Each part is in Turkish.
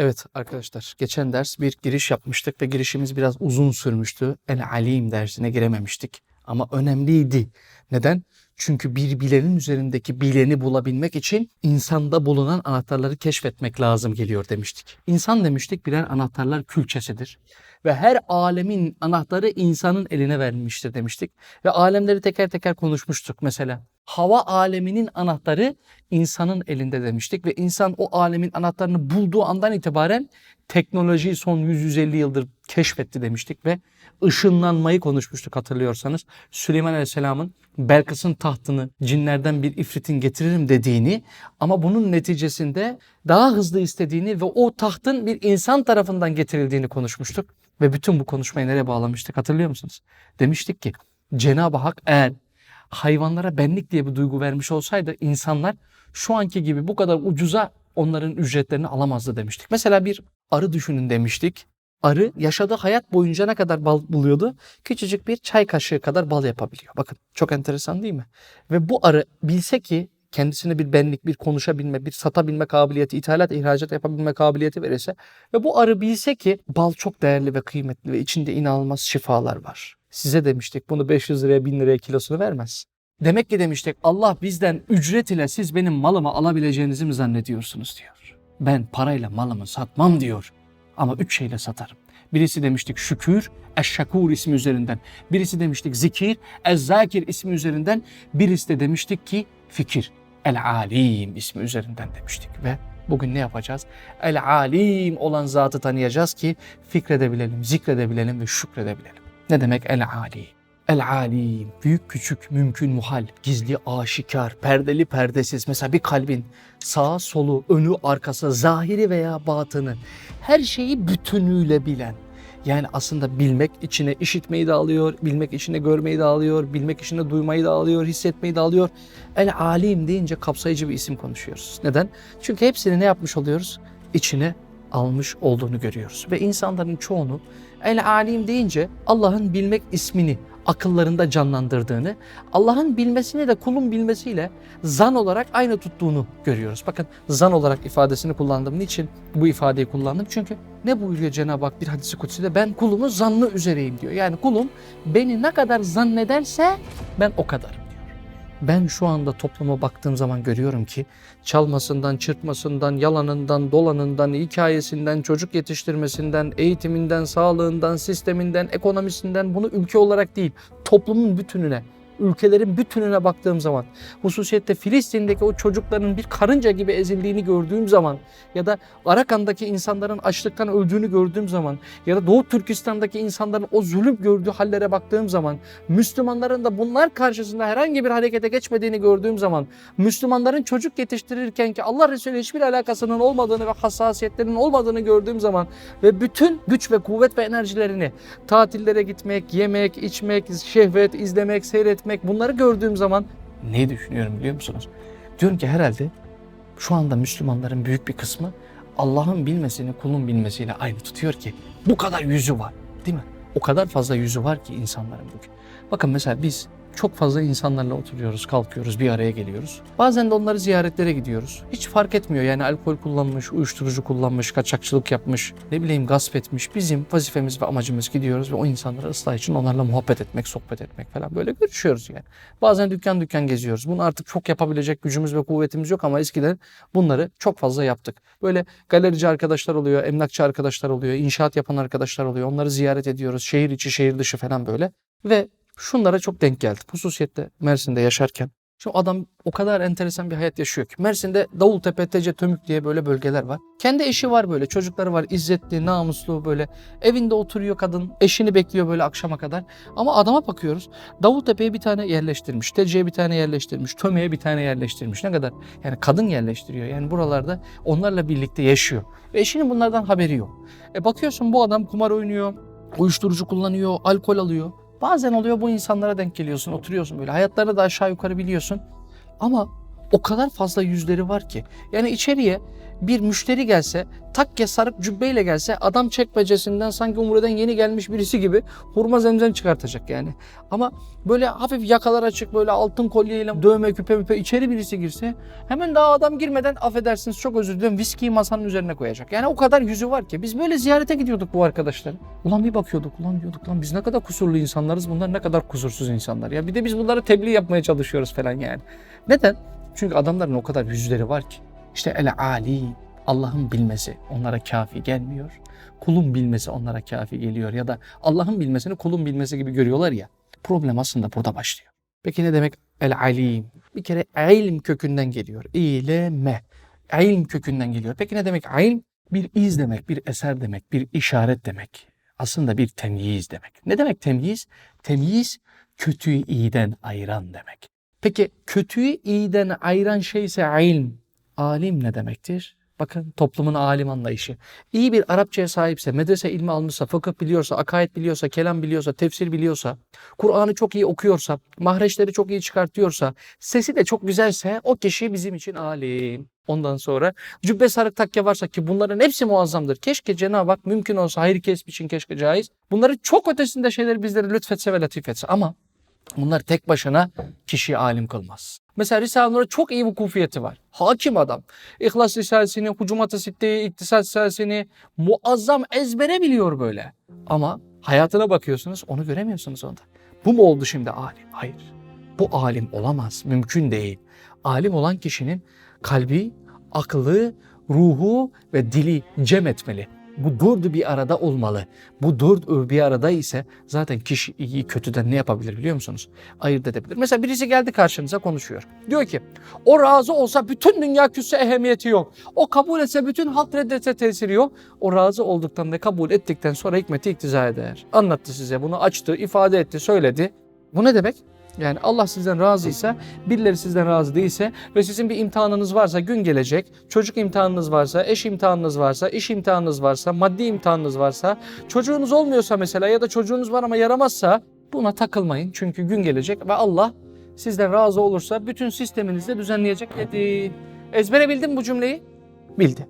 Evet arkadaşlar geçen ders bir giriş yapmıştık ve girişimiz biraz uzun sürmüştü. El Alim dersine girememiştik ama önemliydi. Neden? Çünkü bir bilenin üzerindeki bileni bulabilmek için insanda bulunan anahtarları keşfetmek lazım geliyor demiştik. İnsan demiştik birer anahtarlar külçesidir. Ve her alemin anahtarı insanın eline verilmiştir demiştik. Ve alemleri teker teker konuşmuştuk mesela. Hava aleminin anahtarı insanın elinde demiştik ve insan o alemin anahtarını bulduğu andan itibaren teknolojiyi son 100-150 yıldır keşfetti demiştik ve ışınlanmayı konuşmuştuk hatırlıyorsanız. Süleyman Aleyhisselam'ın Belkıs'ın tahtını cinlerden bir ifritin getiririm dediğini ama bunun neticesinde daha hızlı istediğini ve o tahtın bir insan tarafından getirildiğini konuşmuştuk. Ve bütün bu konuşmayı nereye bağlamıştık hatırlıyor musunuz? Demiştik ki Cenab-ı Hak eğer hayvanlara benlik diye bir duygu vermiş olsaydı insanlar şu anki gibi bu kadar ucuza onların ücretlerini alamazdı demiştik. Mesela bir arı düşünün demiştik. Arı yaşadığı hayat boyunca ne kadar bal buluyordu? Küçücük bir çay kaşığı kadar bal yapabiliyor. Bakın çok enteresan değil mi? Ve bu arı bilse ki kendisine bir benlik, bir konuşabilme, bir satabilme kabiliyeti, ithalat, ihracat yapabilme kabiliyeti verirse ve bu arı bilse ki bal çok değerli ve kıymetli ve içinde inanılmaz şifalar var. Size demiştik bunu 500 liraya 1000 liraya kilosunu vermez. Demek ki demiştik Allah bizden ücret ile siz benim malımı alabileceğinizi mi zannediyorsunuz diyor. Ben parayla malımı satmam diyor. Ama üç şeyle satarım. Birisi demiştik şükür, eşşakur ismi üzerinden. Birisi demiştik zikir, ezzakir ismi üzerinden. Birisi de demiştik ki fikir, el-alim ismi üzerinden demiştik. Ve bugün ne yapacağız? El-alim olan zatı tanıyacağız ki fikredebilelim, zikredebilelim ve şükredebilelim. Ne demek el-alim? El-alim, büyük küçük, mümkün muhal, gizli aşikar, perdeli perdesiz. Mesela bir kalbin sağ solu, önü arkası, zahiri veya batını her şeyi bütünüyle bilen. Yani aslında bilmek içine işitmeyi de alıyor, bilmek içine görmeyi de alıyor, bilmek içine duymayı da alıyor, hissetmeyi de alıyor. El alim deyince kapsayıcı bir isim konuşuyoruz. Neden? Çünkü hepsini ne yapmış oluyoruz? İçine almış olduğunu görüyoruz. Ve insanların çoğunu el alim deyince Allah'ın bilmek ismini akıllarında canlandırdığını, Allah'ın bilmesini de kulun bilmesiyle zan olarak aynı tuttuğunu görüyoruz. Bakın zan olarak ifadesini kullandım. Niçin bu ifadeyi kullandım? Çünkü ne buyuruyor Cenab-ı Hak bir hadisi kutside? Ben kulumu zannı üzereyim diyor. Yani kulum beni ne kadar zannederse ben o diyor. Ben şu anda topluma baktığım zaman görüyorum ki çalmasından, çırpmasından, yalanından, dolanından, hikayesinden, çocuk yetiştirmesinden, eğitiminden, sağlığından, sisteminden, ekonomisinden bunu ülke olarak değil, toplumun bütününe, ülkelerin bütününe baktığım zaman, hususiyette Filistin'deki o çocukların bir karınca gibi ezildiğini gördüğüm zaman ya da Arakan'daki insanların açlıktan öldüğünü gördüğüm zaman ya da Doğu Türkistan'daki insanların o zulüm gördüğü hallere baktığım zaman, Müslümanların da bunlar karşısında herhangi bir harekete geçmediğini gördüğüm zaman, Müslümanların çocuk yetiştirirken ki Allah Resulü hiçbir alakasının olmadığını ve hassasiyetlerinin olmadığını gördüğüm zaman ve bütün güç ve kuvvet ve enerjilerini tatillere gitmek, yemek, içmek, şehvet, izlemek, seyretmek bunları gördüğüm zaman ne düşünüyorum biliyor musunuz? Diyorum ki herhalde şu anda Müslümanların büyük bir kısmı Allah'ın bilmesini kulun bilmesiyle aynı tutuyor ki bu kadar yüzü var değil mi? O kadar fazla yüzü var ki insanların bugün. Bakın mesela biz çok fazla insanlarla oturuyoruz, kalkıyoruz, bir araya geliyoruz. Bazen de onları ziyaretlere gidiyoruz. Hiç fark etmiyor yani alkol kullanmış, uyuşturucu kullanmış, kaçakçılık yapmış, ne bileyim gasp etmiş. Bizim vazifemiz ve amacımız gidiyoruz ve o insanları ıslah için onlarla muhabbet etmek, sohbet etmek falan böyle görüşüyoruz yani. Bazen dükkan dükkan geziyoruz. Bunu artık çok yapabilecek gücümüz ve kuvvetimiz yok ama eskiden bunları çok fazla yaptık. Böyle galerici arkadaşlar oluyor, emlakçı arkadaşlar oluyor, inşaat yapan arkadaşlar oluyor. Onları ziyaret ediyoruz. Şehir içi, şehir dışı falan böyle. Ve şunlara çok denk geldim. Hususiyette Mersin'de yaşarken. Şimdi adam o kadar enteresan bir hayat yaşıyor ki. Mersin'de Davultepe, Tece, Tömük diye böyle bölgeler var. Kendi eşi var böyle, çocukları var, izzetli, namuslu böyle. Evinde oturuyor kadın, eşini bekliyor böyle akşama kadar. Ama adama bakıyoruz. Davultepe'ye bir tane yerleştirmiş, Tece'ye bir tane yerleştirmiş, Tömek'e bir tane yerleştirmiş. Ne kadar? Yani kadın yerleştiriyor. Yani buralarda onlarla birlikte yaşıyor. Ve eşinin bunlardan haberi yok. E bakıyorsun bu adam kumar oynuyor, uyuşturucu kullanıyor, alkol alıyor. Bazen oluyor bu insanlara denk geliyorsun, oturuyorsun böyle. Hayatlarını da aşağı yukarı biliyorsun. Ama O kadar fazla yüzleri var ki. Yani içeriye bir müşteri gelse, takke sarık cübbeyle gelse adam çekmecesinden sanki umreden yeni gelmiş birisi gibi hurma zemzem çıkartacak yani. Ama böyle hafif yakalar açık böyle altın kolyeyle dövme küpe müpe içeri birisi girse hemen daha adam girmeden affedersiniz çok özür dilerim viskiyi masanın üzerine koyacak. Yani o kadar yüzü var ki biz böyle ziyarete gidiyorduk bu arkadaşlar. Ulan bir bakıyorduk ulan diyorduk lan biz ne kadar kusurlu insanlarız bunlar ne kadar kusursuz insanlar. Ya bir de biz bunları tebliğ yapmaya çalışıyoruz falan yani. Neden? Çünkü adamların o kadar yüzleri var ki. İşte el ali Allah'ın bilmesi onlara kafi gelmiyor. Kulun bilmesi onlara kafi geliyor ya da Allah'ın bilmesini kulun bilmesi gibi görüyorlar ya. Problem aslında burada başlıyor. Peki ne demek el alim? Bir kere ilm kökünden geliyor. İleme. İlm kökünden geliyor. Peki ne demek ilm? Bir iz demek, bir eser demek, bir işaret demek. Aslında bir temyiz demek. Ne demek temyiz? Temyiz kötüyü iyiden ayıran demek. Peki kötüyü iyiden ayıran şey ise ilm. Alim ne demektir? Bakın toplumun alim anlayışı. İyi bir Arapçaya sahipse, medrese ilmi almışsa, fıkıh biliyorsa, akaid biliyorsa, kelam biliyorsa, tefsir biliyorsa, Kur'an'ı çok iyi okuyorsa, mahreçleri çok iyi çıkartıyorsa, sesi de çok güzelse o kişi bizim için alim. Ondan sonra cübbe sarık takke varsa ki bunların hepsi muazzamdır. Keşke Cenab-ı Hak mümkün olsa hayır kesip için keşke caiz. Bunların çok ötesinde şeyleri bizlere lütfetse ve latif etse ama Bunlar tek başına kişiyi alim kılmaz. Mesela Risale-i Nur'a çok iyi vukufiyeti var. Hakim adam. İhlas Risalesini, Hucumat-ı Sitte'yi, İktisat Risalesini muazzam ezbere biliyor böyle. Ama hayatına bakıyorsunuz onu göremiyorsunuz onda. Bu mu oldu şimdi alim? Hayır. Bu alim olamaz. Mümkün değil. Alim olan kişinin kalbi, aklı, ruhu ve dili cem etmeli. Bu dördü bir arada olmalı. Bu dört bir arada ise zaten kişi iyi kötüden ne yapabilir biliyor musunuz? Ayırt edebilir. Mesela birisi geldi karşınıza konuşuyor. Diyor ki o razı olsa bütün dünya küsse ehemmiyeti yok. O kabul etse bütün halk reddetse tesiri yok. O razı olduktan ve kabul ettikten sonra hikmeti iktiza eder. Anlattı size bunu açtı, ifade etti, söyledi. Bu ne demek? Yani Allah sizden razıysa, birileri sizden razı değilse ve sizin bir imtihanınız varsa gün gelecek, çocuk imtihanınız varsa, eş imtihanınız varsa, iş imtihanınız varsa, maddi imtihanınız varsa, çocuğunuz olmuyorsa mesela ya da çocuğunuz var ama yaramazsa buna takılmayın. Çünkü gün gelecek ve Allah sizden razı olursa bütün sisteminizi de düzenleyecek dedi. Ezbere bildin bu cümleyi? Bildi.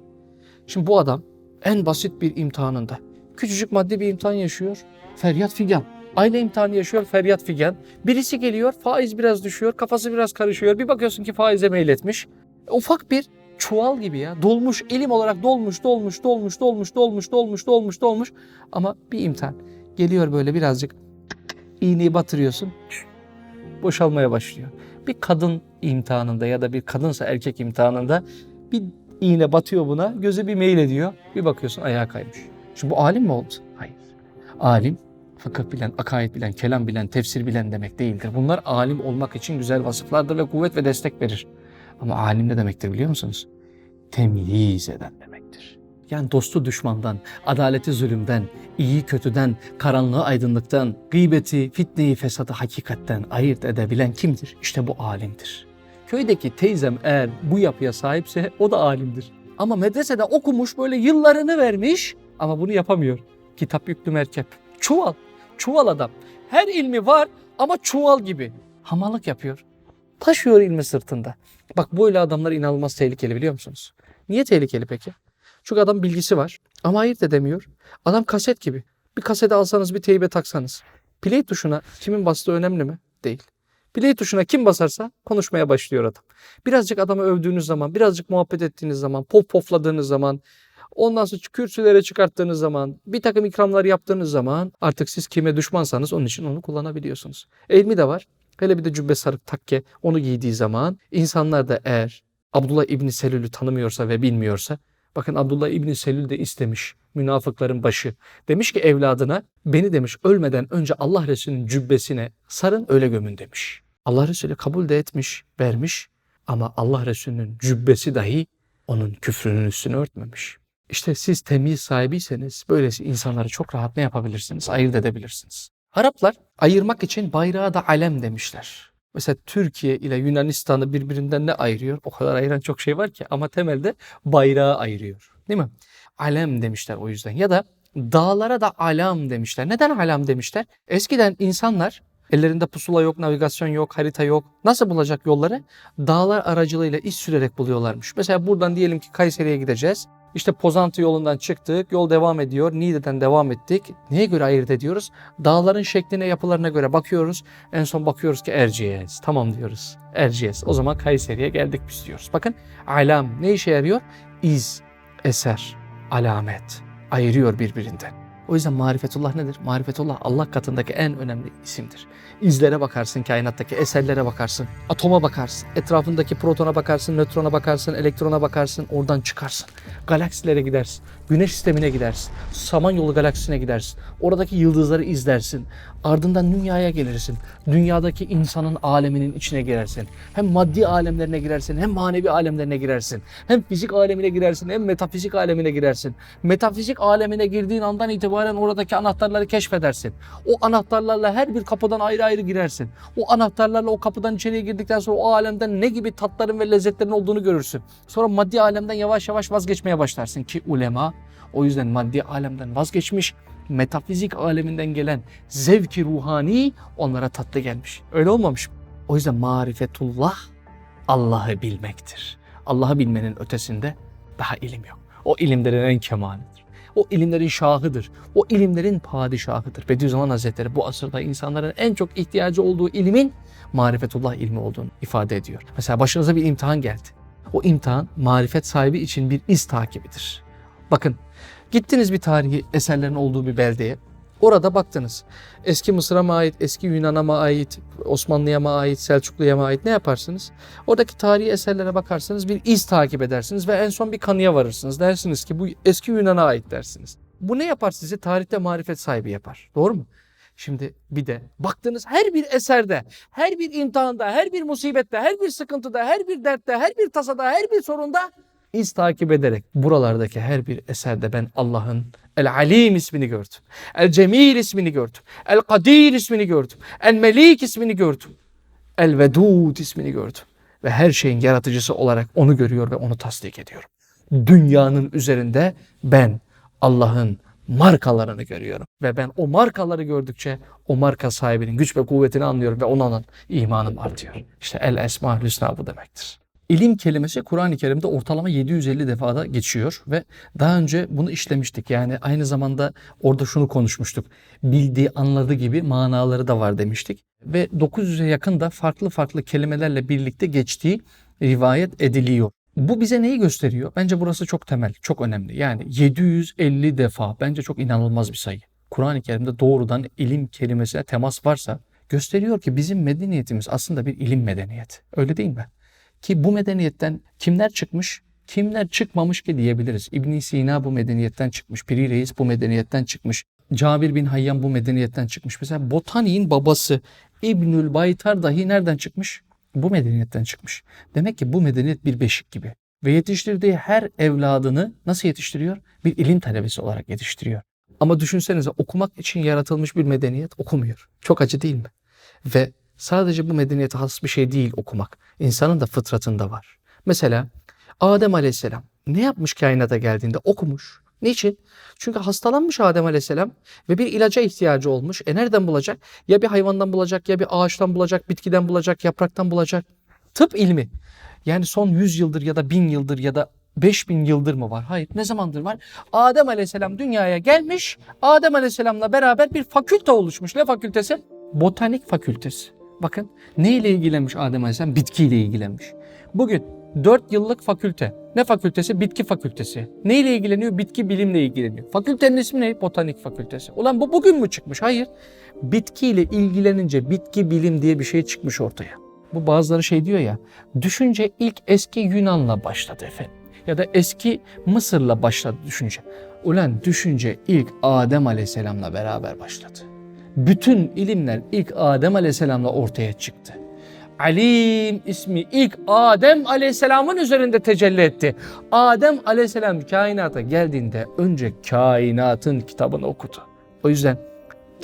Şimdi bu adam en basit bir imtihanında küçücük maddi bir imtihan yaşıyor. Feryat figan. Aynı imtihanı yaşıyor feryat figan. Birisi geliyor faiz biraz düşüyor kafası biraz karışıyor. Bir bakıyorsun ki faize meyletmiş. Ufak bir çuval gibi ya dolmuş ilim olarak dolmuş dolmuş dolmuş dolmuş dolmuş dolmuş dolmuş dolmuş ama bir imtihan geliyor böyle birazcık iğneyi batırıyorsun boşalmaya başlıyor. Bir kadın imtihanında ya da bir kadınsa erkek imtihanında bir iğne batıyor buna gözü bir meyil ediyor bir bakıyorsun ayağa kaymış. Şimdi bu alim mi oldu? Hayır. Alim fıkıh bilen, akaid bilen, kelam bilen, tefsir bilen demek değildir. Bunlar alim olmak için güzel vasıflardır ve kuvvet ve destek verir. Ama alim ne demektir biliyor musunuz? Temyiz eden demektir. Yani dostu düşmandan, adaleti zulümden, iyi kötüden, karanlığı aydınlıktan, gıybeti, fitneyi, fesadı hakikatten ayırt edebilen kimdir? İşte bu alimdir. Köydeki teyzem eğer bu yapıya sahipse o da alimdir. Ama medresede okumuş böyle yıllarını vermiş ama bunu yapamıyor. Kitap yüklü merkep. Çuval. Çuval adam. Her ilmi var ama çuval gibi. Hamalık yapıyor. Taşıyor ilmi sırtında. Bak böyle adamlar inanılmaz tehlikeli biliyor musunuz? Niye tehlikeli peki? Çünkü adam bilgisi var ama ayırt edemiyor. Adam kaset gibi. Bir kasete alsanız bir teybe taksanız. Play tuşuna kimin bastığı önemli mi? Değil. Play tuşuna kim basarsa konuşmaya başlıyor adam. Birazcık adamı övdüğünüz zaman, birazcık muhabbet ettiğiniz zaman, pop pofladığınız zaman, Ondan sonra kürsülere çıkarttığınız zaman, bir takım ikramlar yaptığınız zaman artık siz kime düşmansanız onun için onu kullanabiliyorsunuz. Elmi de var. Hele bir de cübbe sarık takke onu giydiği zaman insanlar da eğer Abdullah İbni Selül'ü tanımıyorsa ve bilmiyorsa bakın Abdullah İbni Selül de istemiş münafıkların başı. Demiş ki evladına beni demiş ölmeden önce Allah Resulü'nün cübbesine sarın öyle gömün demiş. Allah Resulü kabul de etmiş, vermiş ama Allah Resulü'nün cübbesi dahi onun küfrünün üstünü örtmemiş. İşte siz temiz sahibiyseniz böylesi insanları çok rahat ne yapabilirsiniz? Ayırt edebilirsiniz. Araplar ayırmak için bayrağa da alem demişler. Mesela Türkiye ile Yunanistan'ı birbirinden ne ayırıyor? O kadar ayıran çok şey var ki ama temelde bayrağı ayırıyor. Değil mi? Alem demişler o yüzden. Ya da dağlara da alam demişler. Neden alam demişler? Eskiden insanlar Ellerinde pusula yok, navigasyon yok, harita yok. Nasıl bulacak yolları? Dağlar aracılığıyla iz sürerek buluyorlarmış. Mesela buradan diyelim ki Kayseri'ye gideceğiz. İşte Pozantı yolundan çıktık, yol devam ediyor. Niğde'den devam ettik. Neye göre ayırt ediyoruz? Dağların şekline, yapılarına göre bakıyoruz. En son bakıyoruz ki Erciyes. Tamam diyoruz. Erciyes. O zaman Kayseri'ye geldik biz diyoruz. Bakın alam ne işe yarıyor? İz, eser, alamet. Ayırıyor birbirinden. O yüzden marifetullah nedir? Marifetullah Allah katındaki en önemli isimdir. İzlere bakarsın, kainattaki eserlere bakarsın, atoma bakarsın, etrafındaki protona bakarsın, nötrona bakarsın, elektrona bakarsın, oradan çıkarsın. Galaksilere gidersin, güneş sistemine gidersin, Samanyolu galaksisine gidersin, oradaki yıldızları izlersin, ardından dünyaya gelirsin, dünyadaki insanın aleminin içine girersin. Hem maddi alemlerine girersin, hem manevi alemlerine girersin, hem fizik alemine girersin, hem metafizik alemine girersin. Metafizik alemine girdiğin andan itibaren oradaki anahtarları keşfedersin. O anahtarlarla her bir kapıdan ayrı ayrı girersin. O anahtarlarla o kapıdan içeriye girdikten sonra o alemden ne gibi tatların ve lezzetlerin olduğunu görürsün. Sonra maddi alemden yavaş yavaş vazgeçmeye başlarsın ki ulema o yüzden maddi alemden vazgeçmiş, metafizik aleminden gelen zevki ruhani onlara tatlı gelmiş. Öyle olmamış mı? O yüzden marifetullah Allah'ı bilmektir. Allah'ı bilmenin ötesinde daha ilim yok. O ilimlerin en kemalidir. O ilimlerin şahıdır. O ilimlerin padişahıdır. Bediüzzaman Hazretleri bu asırda insanların en çok ihtiyacı olduğu ilimin marifetullah ilmi olduğunu ifade ediyor. Mesela başınıza bir imtihan geldi. O imtihan marifet sahibi için bir iz takibidir. Bakın gittiniz bir tarihi eserlerin olduğu bir beldeye. Orada baktınız. Eski Mısır'a mı ait, eski Yunan'a mı ait, Osmanlı'ya mı ait, Selçuklu'ya mı ait ne yaparsınız? Oradaki tarihi eserlere bakarsınız, bir iz takip edersiniz ve en son bir kanıya varırsınız. Dersiniz ki bu eski Yunan'a ait dersiniz. Bu ne yapar sizi? Tarihte marifet sahibi yapar. Doğru mu? Şimdi bir de baktığınız her bir eserde, her bir imtihanda, her bir musibette, her bir sıkıntıda, her bir dertte, her bir tasada, her bir sorunda iz takip ederek buralardaki her bir eserde ben Allah'ın El Alim ismini gördüm. El Cemil ismini gördüm. El Kadir ismini gördüm. El Melik ismini gördüm. El Vedud ismini gördüm. Ve her şeyin yaratıcısı olarak onu görüyor ve onu tasdik ediyorum. Dünyanın üzerinde ben Allah'ın markalarını görüyorum. Ve ben o markaları gördükçe o marka sahibinin güç ve kuvvetini anlıyorum ve ona olan imanım artıyor. İşte El Esma Hüsna bu demektir. İlim kelimesi Kur'an-ı Kerim'de ortalama 750 defada geçiyor ve daha önce bunu işlemiştik. Yani aynı zamanda orada şunu konuşmuştuk. Bildiği, anladığı gibi manaları da var demiştik. Ve 900'e yakın da farklı farklı kelimelerle birlikte geçtiği rivayet ediliyor. Bu bize neyi gösteriyor? Bence burası çok temel, çok önemli. Yani 750 defa bence çok inanılmaz bir sayı. Kur'an-ı Kerim'de doğrudan ilim kelimesine temas varsa gösteriyor ki bizim medeniyetimiz aslında bir ilim medeniyeti. Öyle değil mi? Ki bu medeniyetten kimler çıkmış, kimler çıkmamış ki diyebiliriz. ibn Sina bu medeniyetten çıkmış, Piri Reis bu medeniyetten çıkmış, Cabir bin Hayyan bu medeniyetten çıkmış. Mesela botaniğin babası İbnül Baytar dahi nereden çıkmış? Bu medeniyetten çıkmış. Demek ki bu medeniyet bir beşik gibi. Ve yetiştirdiği her evladını nasıl yetiştiriyor? Bir ilim talebesi olarak yetiştiriyor. Ama düşünsenize okumak için yaratılmış bir medeniyet okumuyor. Çok acı değil mi? Ve sadece bu medeniyete has bir şey değil okumak. İnsanın da fıtratında var. Mesela Adem Aleyhisselam ne yapmış kainata geldiğinde okumuş. Niçin? Çünkü hastalanmış Adem Aleyhisselam ve bir ilaca ihtiyacı olmuş. E nereden bulacak? Ya bir hayvandan bulacak, ya bir ağaçtan bulacak, bitkiden bulacak, yapraktan bulacak. Tıp ilmi. Yani son 100 yıldır ya da 1000 yıldır ya da 5000 yıldır mı var? Hayır. Ne zamandır var? Adem Aleyhisselam dünyaya gelmiş. Adem Aleyhisselam'la beraber bir fakülte oluşmuş. Ne fakültesi? Botanik fakültesi. Bakın ne ile ilgilenmiş Adem Aleyhisselam? Bitkiyle ilgilenmiş. Bugün 4 yıllık fakülte. Ne fakültesi? Bitki fakültesi. Ne ile ilgileniyor? Bitki bilimle ilgileniyor. Fakültenin ismi ne? Botanik fakültesi. Ulan bu bugün mü çıkmış? Hayır. Bitkiyle ilgilenince bitki bilim diye bir şey çıkmış ortaya. Bu bazıları şey diyor ya, düşünce ilk eski Yunan'la başladı efendim. Ya da eski Mısır'la başladı düşünce. Ulan düşünce ilk Adem Aleyhisselam'la beraber başladı. Bütün ilimler ilk Adem Aleyhisselam'la ortaya çıktı. Alim ismi ilk Adem Aleyhisselam'ın üzerinde tecelli etti. Adem Aleyhisselam kainata geldiğinde önce kainatın kitabını okudu. O yüzden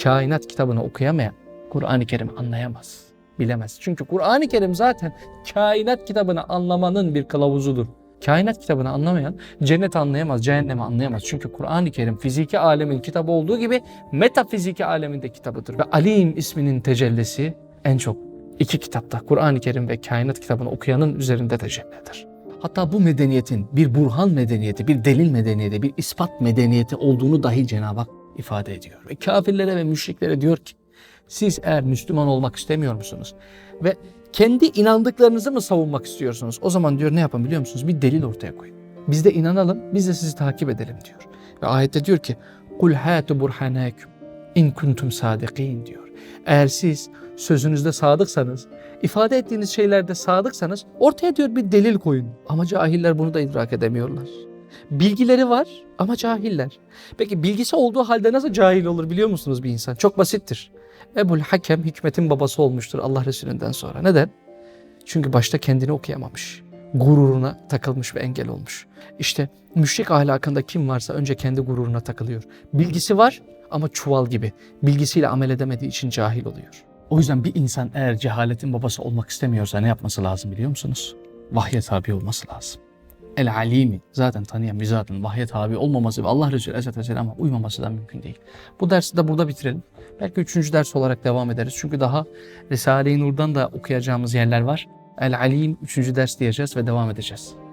kainat kitabını okuyamayan Kur'an-ı Kerim anlayamaz, bilemez. Çünkü Kur'an-ı Kerim zaten kainat kitabını anlamanın bir kılavuzudur. Kainat kitabını anlamayan cenneti anlayamaz, cehennemi anlayamaz. Çünkü Kur'an-ı Kerim fiziki alemin kitabı olduğu gibi metafiziki alemin de kitabıdır. Ve Alim isminin tecellisi en çok iki kitapta Kur'an-ı Kerim ve kainat kitabını okuyanın üzerinde tecelli eder. Hatta bu medeniyetin bir burhan medeniyeti, bir delil medeniyeti, bir ispat medeniyeti olduğunu dahi Cenab-ı Hak ifade ediyor. Ve kafirlere ve müşriklere diyor ki siz eğer Müslüman olmak istemiyor musunuz? Ve kendi inandıklarınızı mı savunmak istiyorsunuz? O zaman diyor ne yapın biliyor musunuz? Bir delil ortaya koyun. Biz de inanalım, biz de sizi takip edelim diyor. Ve ayette diyor ki kul hatu burhanakum in kuntum sadikin diyor. Eğer siz sözünüzde sadıksanız, ifade ettiğiniz şeylerde sadıksanız ortaya diyor bir delil koyun. Ama cahiller bunu da idrak edemiyorlar. Bilgileri var ama cahiller. Peki bilgisi olduğu halde nasıl cahil olur biliyor musunuz bir insan? Çok basittir. Ebul Hakem hikmetin babası olmuştur Allah Resulü'nden sonra. Neden? Çünkü başta kendini okuyamamış. Gururuna takılmış ve engel olmuş. İşte müşrik ahlakında kim varsa önce kendi gururuna takılıyor. Bilgisi var ama çuval gibi. Bilgisiyle amel edemediği için cahil oluyor. O yüzden bir insan eğer cehaletin babası olmak istemiyorsa ne yapması lazım biliyor musunuz? Vahye tabi olması lazım. El alimi zaten tanıyan bir zatın vahye tabi olmaması ve Allah Resulü Aleyhisselatü Vesselam'a uymaması da mümkün değil. Bu dersi de burada bitirelim. Belki üçüncü ders olarak devam ederiz. Çünkü daha Risale-i Nur'dan da okuyacağımız yerler var. El Alim üçüncü ders diyeceğiz ve devam edeceğiz.